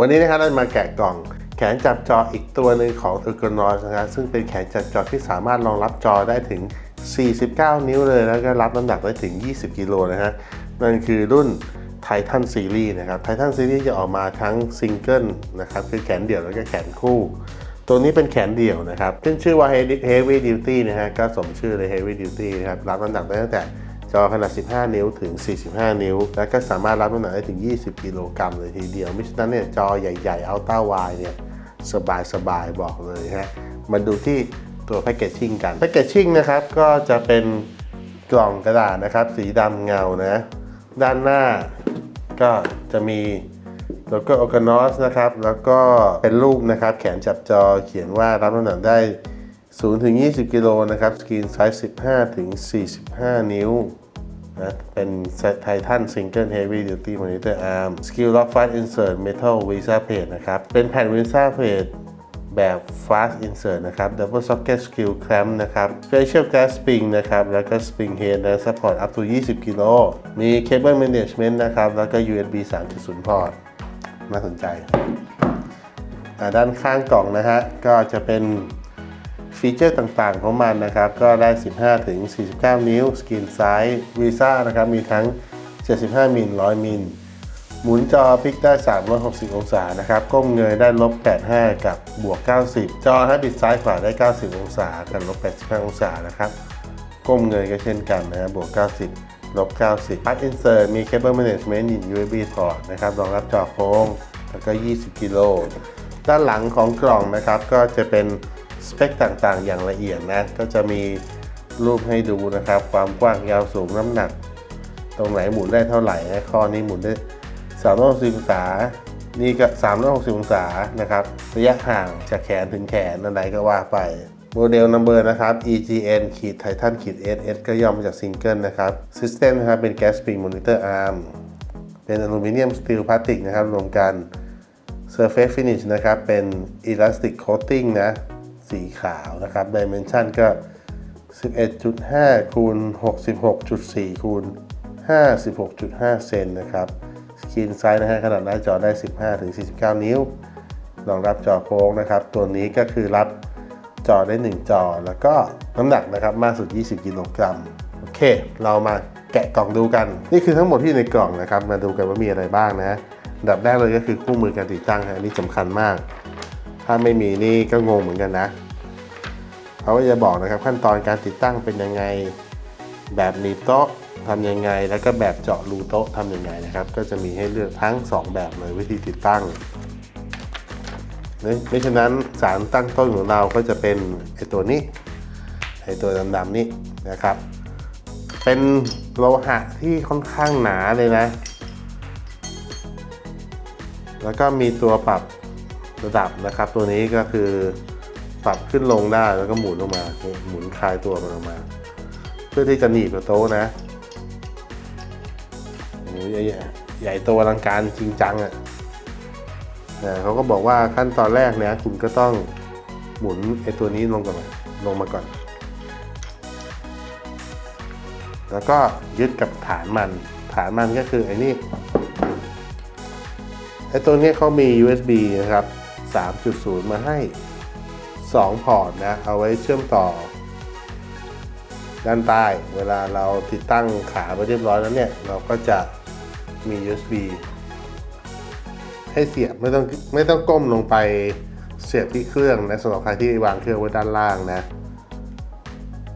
วันนี้นะครับเรามาแกะกล่องแขนจับจออีกตัวหนึ่งของ e r g o n o s นะครับซึ่งเป็นแขนจับจอที่สามารถรองรับจอได้ถึง 49 นิ้วเลย แล้วก็รับน้ำหนักได้ถึง 20 กิโลนะฮะนั่นคือรุ่น Titan Series นะครับ Titan Series จะออกมาทั้งซิงเกิลนะครับคือแขนเดี่ยวแล้วก็แขนคู่ ตัวนี้เป็นแขนเดี่ยวนะครับขึ้นชื่อว่า Heavy Duty นะฮะก็สมชื่อเลย Heavy Duty นะครับรับน้ำหนักได้ตั้งแต่ จอขนาด 15 นิ้วถึง 45 นิ้ว แล้วก็สามารถรับน้ำหนักได้ถึง 20 กิโลกรัมเลยทีเดียวมิฉะนั้นเนี่ยจอใหญ่ๆ Ultra Wide เนี่ยสบายๆบอกเลยฮะมาดูที่ตัวแพคเกจชิ่งกันแพคเกจชิ่งนะครับก็จะเป็นกล่องกระดาษนะครับ สีดำเงานะด้านหน้าก็จะมีโลโก้โอกานอสนะครับ แล้วก็เป็นรูปนะครับ แขนจับจอเขียนว่ารับน้ำหนักได้0ถึง20 กิโลนะครับ สกรีนไซส์ 15 ถึง 45 นิ้ว นะเป็นไททันซิงเกิลเฮฟวี่ดิวตี้มอนิเตอร์อาร์มสกิลล็อกฟาสอินเสิร์ตเมทัลวีซ่าเพจนะครับ เป็นแผ่นวีซ่าเพจแบบ Fast Insert นะครับ Double Socket Skill Clamp นะครับ Special Gas Spring นะครับ แล้วก็ Spring Head นะ Support up to 20 กิโล มี Cable Management นะครับ แล้วก็ USB 3.0 port น่าสนใจ ด้านข้างกล่องนะฮะ ก็จะเป็น ฟีเจอร์ต่างๆของมันนะครับ ก็ได้ 15 ถึง 49 นิ้ว สกรีนไซส์วีซ่านะครับ มีทั้ง 75 มิล 100 มิล หมุนจอพลิกได้ 360 องศานะครับ ก้มเงยได้ลบ 85 กับบวก 90 จอให้บิดซ้ายขวาได้ 90 องศา กับลบ 85 องศานะครับ ก้มเงยก็เช่นกันนะบวก 90 ลบ 90 Part Insert มี Cable Management in USB port นะครับ รองรับจอโค้ง แล้วก็ 20 กิโล ด้านหลังของกล่องนะครับ ก็จะเป็น สเปคต่างๆ อย่างละเอียดนะ ก็จะมีรูปให้ดูนะครับ ความกว้างยาวสูงน้ำหนัก ตรงไหนหมุนได้เท่าไหร่นะข้อนี้หมุนได้360องศา นี่ก็360องศานะครับ ระยะห่างจากแขนถึงแขนอันไหนก็ว่าไป โมเดลนัมเบอร์นะครับ EGN ขีด Titan ขีด SS ก็ย่อมาจากซิงเกิลนะครับ System นะครับเป็น Gas Spring Monitor Arm เป็นอลูมิเนียมสตีลพลาสติกนะครับรวมกัน Surface Finish นะครับ เป็น Elastic Coating นะ สีขาวนะครับ Dimension ก็ 11.5คูณ66.4คูณ56.5 เซนนะครับสกรีนไซส์นะฮะขนาดหน้าจอได้ 15ถึง49 นิ้วรองรับจอโค้งนะครับ ตัวนี้ก็คือรับจอได้ 1 จอแล้วก็น้ำหนักนะครับมากสุด 20 กิโลกรัมโอเค เรามาแกะกล่องดูกัน นี่คือทั้งหมดที่ในกล่องนะครับ มาดูกันว่ามีอะไรบ้างนะดับแรกเลยก็คือคู่มือการติดตั้งฮะนนี่สำคัญมาก ถ้าไม่มีนี่ก็งงเหมือนกันนะเขาก็จะบอกนะครับขั้นตอนการติดตั้งเป็นยังไง แบบหนีบโต๊ะทำยังไง แล้วก็แบบเจาะรูโต๊ะทำยังไงนะครับ ก็จะมีให้เลือกทั้ง 2 แบบเลยวิธีติดตั้งนี่ไม่ฉะนั้นสารตั้งต้นของเราก็จะเป็นไอตัวนี้ไอตัวดำๆนี่นะครับ เป็นโลหะที่ค่อนข้างหนาเลยนะ แล้วก็มีตัวปรับ ระดับนะครับ ตัวนี้ก็คือปรับขึ้นลงได้แล้วก็หมุนออกมานี่หมุนคลายตัวมันออกมา เพื่อที่จะหนีบโต๊ะนะโอ้โหใหญ่ใหญ่โตอลังการจริงจังอะ่ะนะเขาก็บอกว่าขั้นตอนแรกเนี่ยคุณก็ต้องหมุนไอ้ตัวนี้ลงก่อนลงมาก่อน แล้วก็ยึดกับฐานมัน ฐานมันก็คือไอ้นี่ไอ้ตัวนี้เขามี USB นะครับ 3.0 มาให้ 2 พอร์ตนะ เอาไว้เชื่อมต่อ ด้านใต้ เวลาเราติดตั้งขาไปเรียบร้อยแล้วเนี่ย เราก็จะมี USB ให้เสียบไม่ต้องไม่ต้องก้มลงไปเสียบที่เครื่องนะสำหรับใครที่วางเครื่องไว้ด้านล่างนะ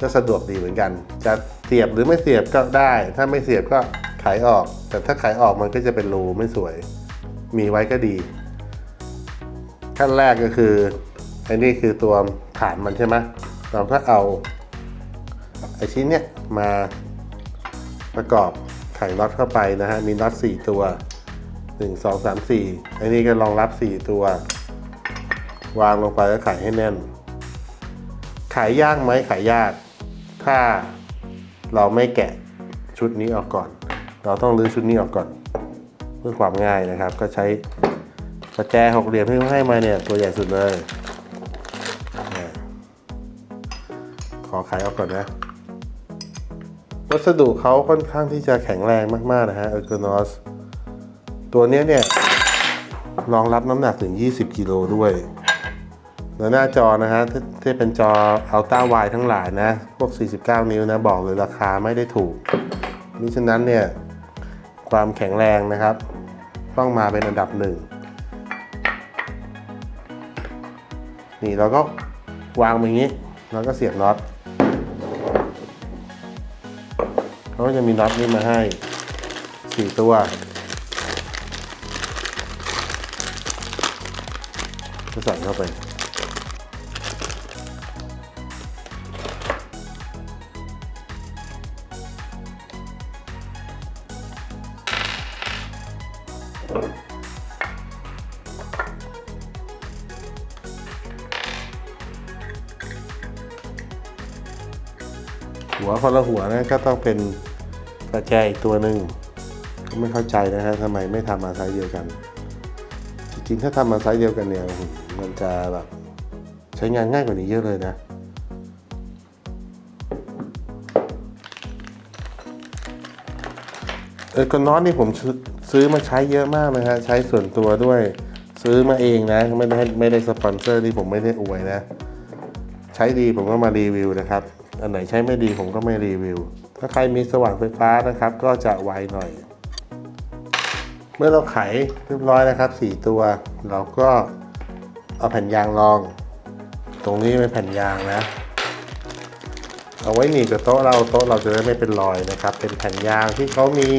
ก็สะดวกดีเหมือนกัน จะเสียบหรือไม่เสียบก็ได้ ถ้าไม่เสียบก็ไขออก แต่ถ้าไขออกมันก็จะเป็นรูไม่สวย มีไว้ก็ดี ขั้นแรกก็คือไอ้นี่คือตัวฐานมันใช่ไหมเราก็เอาไอชิ้นเนี้ยมาประกอบไขน็อตเข้าไปนะฮะมีน็อต4 ตัว 1 2 3 4ไอ้นี่ก็รองรับ 4 ตัว วางลงไปแล้วไขให้แน่น ขายยากไหมขายยาก ถ้าเราไม่แกะชุดนี้ออกก่อน เราต้องรื้อชุดนี้ออกก่อน เพื่อความง่ายนะครับก็ใช้ ประแจหกเหลี่ยมที่เขาให้มาเนี่ยตัวใหญ่สุดเลย ขอขายออกก่อนนะ วัสดุเขาค่อนข้างที่จะแข็งแรงมาก ๆ นะฮะเออร์โกนอสตัวนี้เนี่ยรองรับน้ำหนักถึง 20 กิโลด้วยแล้วหน้าจอนะฮะที่เป็นจอ Ultra Wide ทั้งหลายนะ พวก 49 นิ้วนะ บอกเลยราคาไม่ได้ถูกมิฉะนั้นเนี่ย ความแข็งแรงนะครับ ต้องมาเป็นอันดับหนึ่ง นี่เราก็วางแบบนี้แล้วก็เสียบน็อตเขาก็จะมีน็อตนี่มาให้4ตัวก็ใส่เข้าไป หัวคนละหัวนะก็ต้องเป็นกระแจอีกตัวหนึ่งก็ไม่เข้าใจนะฮะทำไมไม่ทำมาไซส์เดียวกัน จริงๆถ้าทำมาไซส์เดียวกันเนี่ยมันจะแบบใช้งานง่ายกว่านี้เยอะเลยนะเออกอนนอตนี่ผมซื้อซื้อมาใช้เยอะมากเลยฮะใช้ส่วนตัวด้วยซื้อมาเองนะไม่ได้ไม่ได้สปอนเซอร์ที่ผมไม่ได้อวยนะ ใช้ดีผมก็มารีวิวนะครับ อันไหนใช้ไม่ดีผมก็ไม่รีวิว ถ้าใครมีสว่านไฟฟ้านะครับ ก็จะไวหน่อย เมื่อเราไขเรียบร้อยนะครับ 4 ตัว เราก็เอาแผ่นยางรอง ตรงนี้เป็นแผ่นยางนะ เอาไว้หนีบกับโต๊ะเราโต๊ะเราจะได้ไม่เป็นรอยนะครับ เป็นแผ่นยางที่เขามี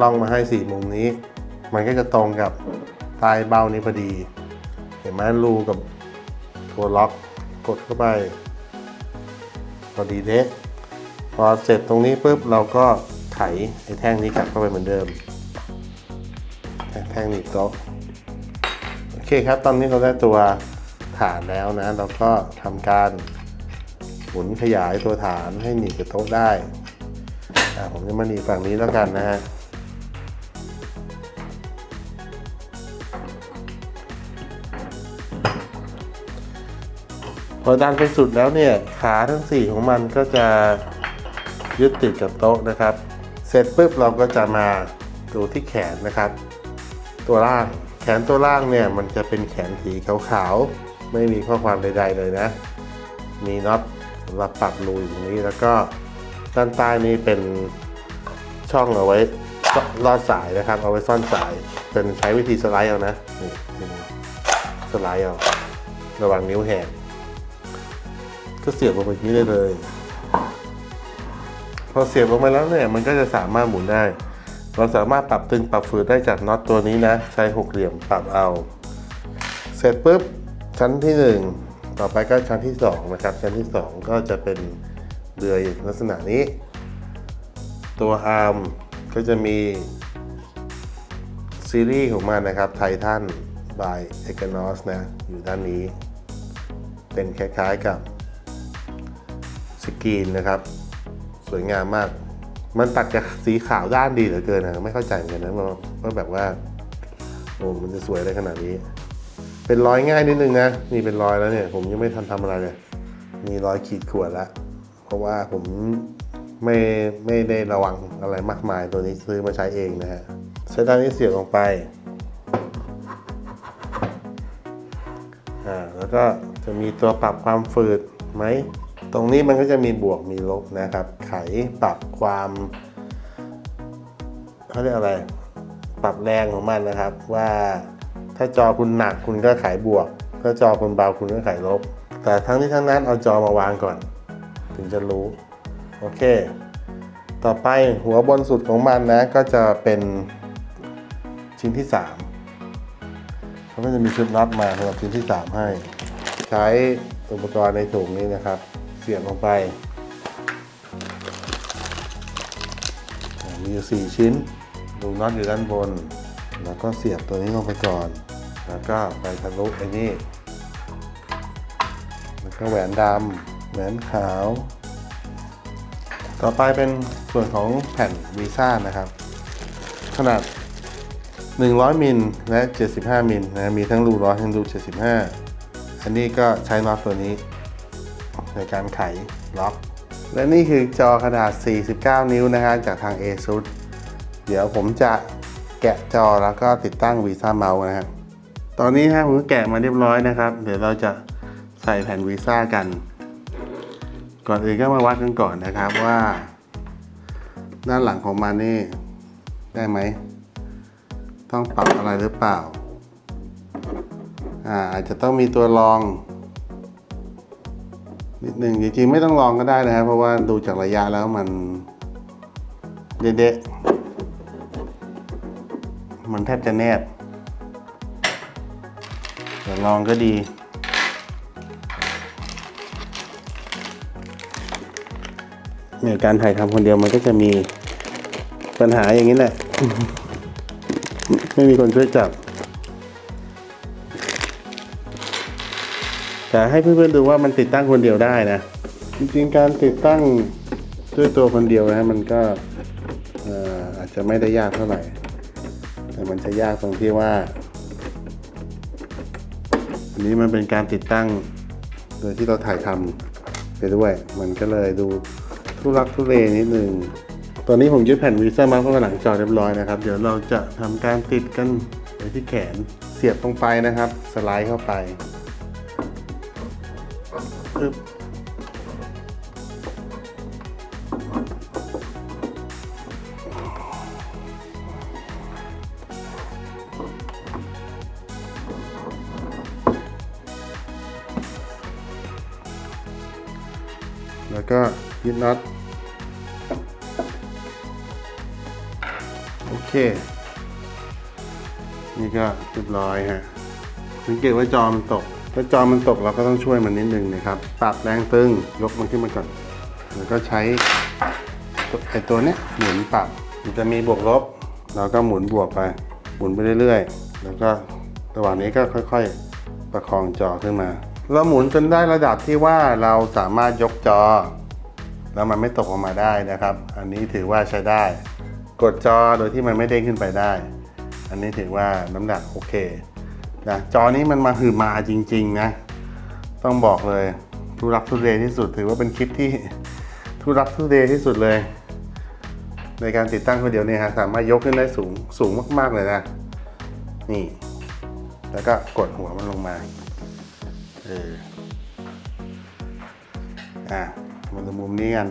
ล่องมาให้สี่มุมนี้ มันก็จะตรงกับปลายเบ้านี้พอดี เห็นไหมรูกับตัวล็อกกดเข้าไป อดีเด้พอเสร็จตรงนี้ปุ๊บเราก็ไขไอ้แท่งนี้กลับเข้าไปเหมือนเดิม แท่งนี้โต๊ะโอเคครับ ตอนนี้เราได้ตัวฐานแล้วนะ เราก็ทำการหมุนขยายตัวฐานให้หนีบกับโต๊ะได้ผมจะมาหนีบฝั่งนี้แล้วกันนะฮะ พอดันไปสุดแล้วเนี่ยขาทั้ง 4 ของมันก็จะยึดติดกับโต๊ะนะครับ เสร็จปุ๊บเราก็จะมาดูที่แขนนะครับ ตัวล่างแขนตัวล่างเนี่ยมันจะเป็นแขนสีขาวๆ ไม่มีข้อความใด ๆ เลยนะ มีน็อตสำหรับปรับรูอยู่ตรงนี้แล้วก็ด้านใต้นี้เป็นช่องเอาไว้ลอดสายนะครับ เอาไว้ซ่อนสาย เป็นใช้วิธีสไลด์เอานะนี่นี่สไลด์เอาระวังนิ้วแหก ก็เสียบลงไปที่นี่ได้เลย พอเสียบลงไปแล้วเนี่ยมันก็จะสามารถหมุนได้ เราสามารถปรับตึงปรับฝืดได้จากน็อตตัวนี้นะ ใช้หกเหลี่ยมปรับเอา เสร็จปุ๊บชั้นที่ 1 ต่อไปก็ชั้นที่2นะครับชั้นที่ 2 ก็จะเป็นเดือยลักษณะนี้ ตัวอาร์มก็จะมีซีรีส์ของมันนะครับไททัน by e g a n o s นะ อยู่ด้านนี้ เป็นคล้ายๆกับ สกรีนนะครับ สวยงามมาก มันตัดกับสีขาวด้านดีเหลือเกินนะไม่เข้าใจเหมือนกันนะว่าแบบว่าโอ้มันจะสวยอะไรขนาดนี้ เป็นรอยง่ายนิดนึงนะนี่เป็นรอยแล้วเนี่ย ผมยังไม่ทันทำอะไรเลย มีรอยขีดข่วนล้วเพราะว่าผมไม่ไม่ได้ระวังอะไรมากมายตัวนี้ซื้อมาใช้เองนะฮะใช้ด้านนี้เสียบลงไปอ่าแล้วก็จะมีตัวปรับความฝืดไหม ตรงนี้มันก็จะมีบวกมีลบนะครับ ไขปรับความเขาเรียกอะไร ปรับแรงของมันนะครับ ว่าถ้าจอคุณหนักคุณก็ไขบวก ถ้าจอคุณเบาคุณก็ไขลบ แต่ทั้งนี้ทั้งนั้นเอาจอมาวางก่อน ถึงจะรู้ โอเค ต่อไปหัวบนสุดของมันนะก็จะเป็นชิ้นที่3เขาก็จะมีชุดน็อตมาสำหรับชิ้นที่ 3 ให้ ใช้อุปกรณ์ในถุงนี้นะครับ สียบลงไปมีอยู่ 4 ชิ้น ดูน็อตอยู่ด้านบน แล้วก็เสียบตัวนี้ลงไปก่อน แล้วก็ไปทะลุไอ้นี่ แล้วก็แหวนดำ แหวนขาว ต่อไปเป็นส่วนของแผ่นวีซ่านะครับ ขนาด 100 มิลและ 75 มิลนะ มีทั้งรูร้อยทั้งรู75 อันนี้ก็ใช้น็อตตัวนี้ ในการไขล็อก และนี่คือจอขนาด 49 นิ้วนะฮะจากทาง ASUS เดี๋ยวผมจะแกะจอแล้วก็ติดตั้งวีซ่าเมาส์นะครับตอนนี้ฮะผมก็แกะมาเรียบร้อยนะครับ เดี๋ยวเราจะใส่แผ่นวีซ่ากัน ก่อนอื่นก็มาวัดกันก่อนนะครับว่า ด้านหลังของมันนี่ได้ไหม ต้องปรับอะไรหรือเปล่า อ่าอาจจะต้องมีตัวรอง นิดหนึ่งจริงๆไม่ต้องลองก็ได้นะครับ เพราะว่าดูจากระยะแล้วมันเด๊ะๆมันแทบจะแนบแต่ลองก็ดีเนี่ยการถ่ายทำคนเดียวมันก็จะมีปัญหาอย่างนี้แหละ ไม่มีคนช่วยจับ แต่ให้เพื่อนๆดูว่ามันติดตั้งคนเดียวได้นะ จริงๆการติดตั้งด้วยตัวคนเดียวนะมันก็เอ่อาจจะไม่ได้ยากเท่าไหร่ แต่มันจะยากตรงที่ว่า อันนี้มันเป็นการติดตั้งโดยที่เราถ่ายทำไปด้วย มันก็เลยดูทุรักทุเลนิดนึงตอนนี้ผมยึดแผ่นวีซ่ามาเข้างหลังจอเรียบร้อยนะครับ เดี๋ยวเราจะทำการติดกันไปที่แขนเสียบตรงไปนะครับ สไลด์เข้าไปึบแล้วก็ยึดน็อตโอเค นี่ก็เรียบร้อยฮะสังเกตว่าจอมันตก ถ้าจอมันตกเราก็ต้องช่วยมันนิดนึงนะครับปรับแรงตึงยกมันขึ้นมาก่อน แล้วก็ใช้ไอตัวเนี้ยหมุนปรับมันจะมีบวกลบ เราก็หมุนบวกไป หมุนไปเรื่อยๆ แล้วก็ระหว่างนี้ก็ค่อยๆ ประคองจอขึ้นมา เราหมุนจนได้ระดับที่ว่าเราสามารถยกจอ แล้วมันไม่ตกออกมาได้นะครับ อันนี้ถือว่าใช้ได้ กดจอโดยที่มันไม่เด้งขึ้นไปได้ อันนี้ถือว่าน้ำหนักโอเค นะจอนี้มันมาหือมาจริงๆนะ ต้องบอกเลยทุรักทุเรที่สุดถือว่าเป็นคลิปที่ทุรักทุเรที่สุดเลย ในการติดตั้งคนเดียวเนี่ยฮะสามารถยกขึ้นได้สูงสูงมากๆเลยนะ นี่ แล้วก็กดหัวมันลงมาเอออะมาดูมุมนี้กัน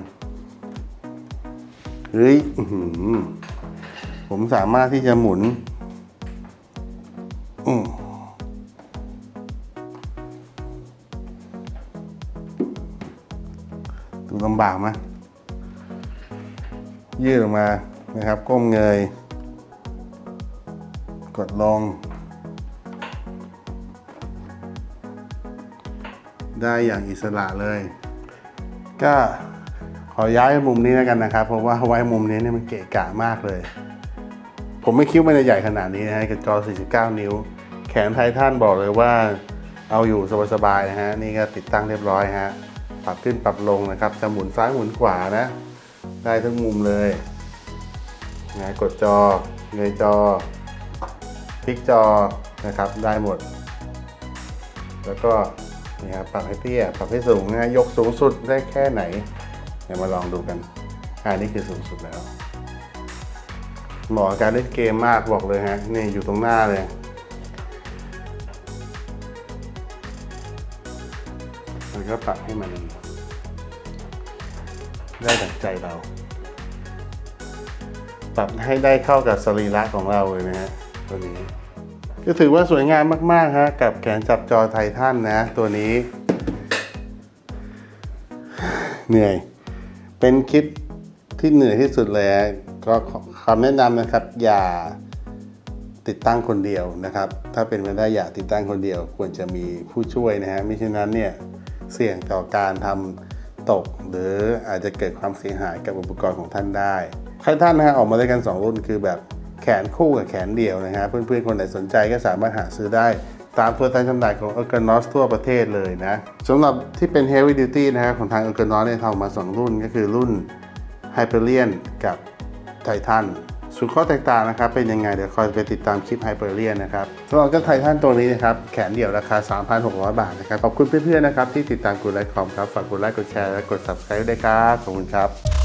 เฮ้ยอื้อผมสามารถที่จะหมุน อืม ลำบากไหมยืดออกมานะครับ ก้มเงย กดลง ได้อย่างอิสระเลย ก็ขอย้ายมุมนี้แล้วกันนะครับ เพราะว่าไว้มุมนี้เนี่ยมันเกะกะมากเลย ผมไม่คิดว่ามันจะใหญ่ขนาดนี้นะฮะกับจอ 49 นิ้ว แขนไททันบอกเลยว่าเอาอยู่สบายๆนะฮะ นี่ก็ติดตั้งเรียบร้อยฮะ ปรับขึ้นปรับลงนะครับจะหมุนซ้ายหมุนขวานะ ได้ทั้งมุมเลยนะกดจอเงยจอพลิกจอนะครับได้หมด แล้วก็นี่ครับปรับให้เตี้ยปรับให้สูงนะยกสูงสุดได้แค่ไหนเดี๋ยวมาลองดูกันอ่านี่คือสูงสุดแล้วเหมาะกับการเล่นเกมมากบอกเลยฮะนี่อยู่ตรงหน้าเลย ก็ปรับให้มัน ได้ดังใจเรา ปรับให้ได้เข้ากับสรีระของเราเลยนะฮะตัวนี้ ก็ถือว่าสวยงามมาก ๆ ฮะ กับแขนจับจอไททันนะ ตัวนี้ เหนื่อย เป็นคลิปที่เหนื่อยที่สุดเลยก็คำแนะนำนะครับ อย่าติดตั้งคนเดียวนะครับ ถ้าเป็นไปได้อย่าติดตั้งคนเดียว ควรจะมีผู้ช่วยนะฮะไม่เช่นนั้นเนี่ย เสี่ยงต่อการทำตก หรืออาจจะเกิดความเสียหายกับอุปกรณ์ของท่านได้ใครท่านนะฮะออกมาด้วยกัน 2 รุ่นคือแบบแขนคู่กับแขนเดียวนะฮะเพื่อนๆ คนไหนสนใจก็สามารถหาซื้อได้ตามตัวแทนจำหน่ายของ e r g o n o s ทั่วประเทศเลยนะสำหรับที่เป็น Heavy Duty นะฮะของทาง e r g o n o s เนี่ยทำมา 2 รุ่นก็คือรุ่น Hyperion กับ Titan ส่วนข้อแตกต่างนะครับเป็นยังไงเดี๋ยวคอยไปติดตามคลิปไฮเปอร์เรียนนะครับสำหรับเจ้าไททันตัวนี้นะครับแขนเดี่ยวราคา 3,600 บาทนะครับขอบคุณเพื่อนๆนะครับที่ติดตามกูไลค์คอมครับฝากกดไลค์กดแชร์และกด Subscribe ด้วยครับขอบคุณครับ